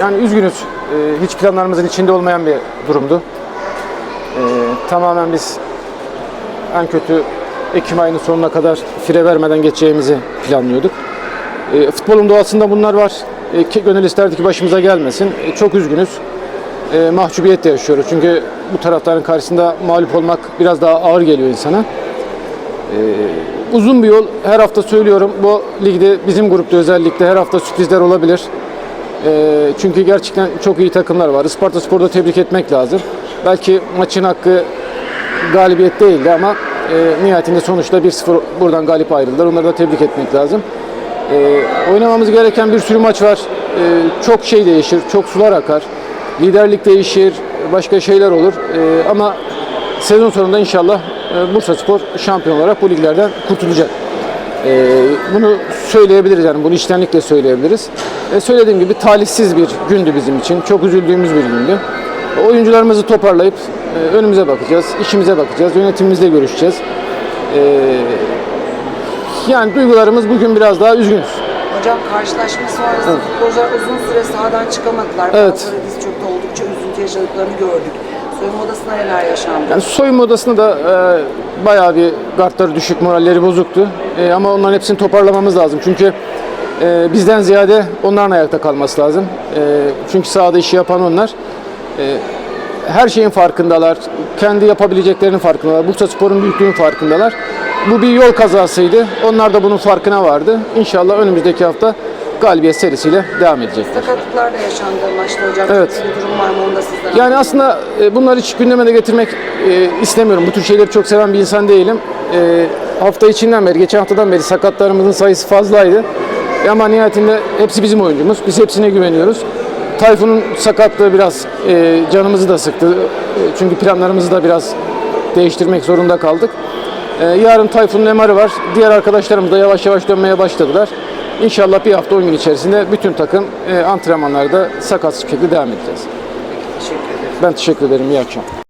Yani üzgünüz. Ee, hiç planlarımızın içinde olmayan bir durumdu. Ee, tamamen biz en kötü Ekim ayının sonuna kadar fire vermeden geçeceğimizi planlıyorduk. Ee, futbolun doğasında bunlar var. Ee, ki gönül isterdi ki başımıza gelmesin. Ee, çok üzgünüz. Ee, mahcubiyet de yaşıyoruz. Çünkü bu taraftarın karşısında mağlup olmak biraz daha ağır geliyor insana. Uzun bir yol. Her hafta söylüyorum. Bu ligde bizim grupta özellikle her hafta sürprizler olabilir. Ee, çünkü gerçekten çok iyi takımlar var. Isparta Spor'da tebrik etmek lazım. Belki maçın hakkı galibiyet değildi ama e, nihayetinde sonuçta 1-0 buradan galip ayrıldılar. Onları da tebrik etmek lazım. Ee, oynamamız gereken bir sürü maç var. Ee, çok şey değişir, çok sular akar. Liderlik değişir, başka şeyler olur. Ee, ama sezon sonunda inşallah e, Bursa Spor şampiyon olarak bu liglerden kurtulacak. Ee, bunu söyleyebiliriz yani bunu içtenlikle söyleyebiliriz. Ee, söylediğim gibi talihsiz bir gündü bizim için. Çok üzüldüğümüz bir gündü. Oyuncularımızı toparlayıp e, önümüze bakacağız, işimize bakacağız, yönetimimizle görüşeceğiz. Ee, yani duygularımız bugün biraz daha üzgünüz. Hocam karşılaşma sonrası futbolcular uzun süre sahadan çıkamadılar. Evet. Bazıları diz çöktü oldukça üzüntü yaşadıklarını gördük. Soyunma odasında neler yaşandı? Yani soyunma odasında da e, bayağı bir kartları düşük, moralleri bozuktu. E, ama onların hepsini toparlamamız lazım. Çünkü e, bizden ziyade onların ayakta kalması lazım. E, çünkü sahada işi yapan onlar. E, her şeyin farkındalar. Kendi yapabileceklerinin farkındalar. Bursa Spor'un büyüklüğünün farkındalar. Bu bir yol kazasıydı. Onlar da bunun farkına vardı. İnşallah önümüzdeki hafta galibiyet serisiyle devam edecekler. Sakatlıklar da yaşandı maçta hocam. Evet. Bir durum var mı onu da sizden Yani aslında e, bunları hiç gündeme de getirmek e, istemiyorum. Bu tür şeyleri çok seven bir insan değilim. E, hafta içinden beri, geçen haftadan beri sakatlarımızın sayısı fazlaydı. Ama nihayetinde hepsi bizim oyuncumuz. Biz hepsine güveniyoruz. Tayfun'un sakatlığı biraz e, canımızı da sıktı. E, çünkü planlarımızı da biraz değiştirmek zorunda kaldık. E, yarın Tayfun'un MR'ı var. Diğer arkadaşlarımız da yavaş yavaş dönmeye başladılar. İnşallah bir hafta 10 gün içerisinde bütün takım e, antrenmanlarda sakatsız şekilde devam edeceğiz. Teşekkür ederim. Ben teşekkür ederim. İyi akşam.